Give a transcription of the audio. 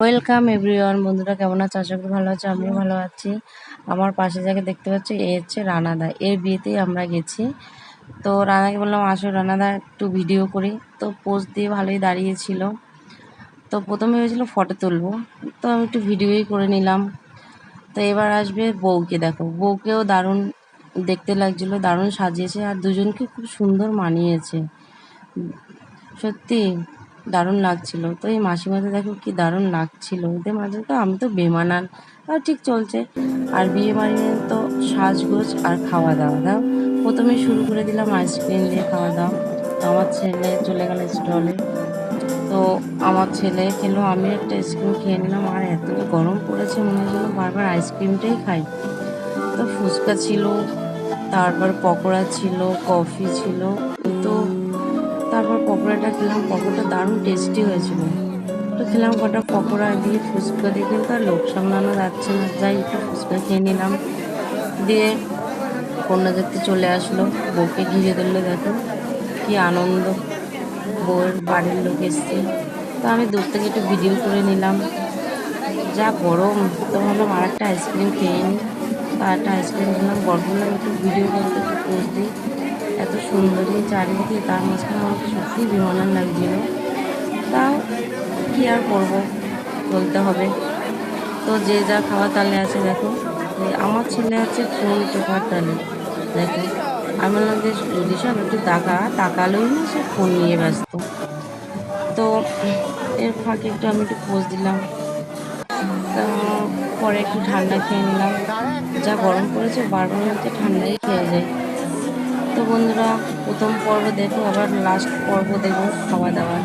Welcome everyone বন্ধুরা, কেমন আছে? আশা করি ভালো আছে, আমিও ভালো আছি। আমার পাশে যাকে দেখতে পাচ্ছি, এ হচ্ছে রানাদা। এর বিয়েতেই আমরা গেছি। তো রানাকে বললাম, আসো রানাদা, একটু ভিডিও করি। তো পোজ দিয়ে ভালোই দাঁড়িয়েছিল। তো প্রথমে ভেবেছিল ফটো তুলবো। তো আমি একটু ভিডিওই করে নিলাম। তো এবার আসবে বউকে দেখো। বউকেও দারুণ দেখতে লাগছিল, দারুণ সাজিয়েছে। আর দুজনকে খুব সুন্দর মানিয়েছে। সত্যি? দারুণ লাগছিল। তো এই মাসিমাতে দেখো কি দারুণ লাগছিল। ওদের মাঝে তো আমি তো বেমানান। আর ঠিক চলছে। আর বিয়ে বাড়িতে তো সাজগোজ আর খাওয়া দাওয়া দাও। প্রথমে শুরু করে দিলাম আইসক্রিম দিয়ে খাওয়া দাওয়া তো আমার ছেলে চলে গেল স্টলে। তো আমার ছেলে খেলো, আমি একটা আইসক্রিম খেয়ে নিলাম। আর এত গরম পড়েছে, মনে হচ্ছিল বারবার আইসক্রিমটাই খাই। তো ফুচকা ছিল, তারপর পকোড়া ছিল, কফি ছিল। তো তারপর পকোড়াটা খেলাম, পকোড়াটা দারুণ টেস্টি হয়েছিল। তো খেলাম কটা পকোড়া দিয়ে ফুচকা দিয়ে, কিন্তু আর লোক সামলানো যাচ্ছে না। যাই, একটু ফুচকা খেয়ে নিলাম। দিয়ে কন্যা দেখতে চলে আসলো, বউকে ঘিরে ধরলে, দেখো কি আনন্দ। বউয়ের বাড়ির লোক এসছে। তো আমি দূর থেকে একটু ভিডিও করে নিলাম। যা গরম, তো ভাবলাম আর একটা আইসক্রিম খেয়ে নিই। তো একটা আইসক্রিম খেলাম গরম একটু ভিডিও করতে একটু পোস্ট দিই। এত সুন্দর সুন্দরী চারিদিকে তার মাঝখানে আমাকে সত্যিই বিমানান লাগছিল। তাও কী আর করব, বলতে হবে। তো যে যা খাওয়া তালে আছে দেখো আমার ছেলে আছে ফোন চোখার তালে? দেখো, আমি বললাম যে সব একটু তাকা, তাকালোই না সে ফোন নিয়ে ব্যস্ত। তো এর ফাঁকে একটু আমি একটু পোজ দিলাম। তো পরে একটু ঠান্ডা খেয়ে নিলাম। যা গরম পড়েছে, বারবার হচ্ছে ঠান্ডাই খেয়ে যায়। তো বন্ধুরা প্রথম পর্ব দেখো আবার লাস্ট পর্ব দেখো খাওয়া দাওয়া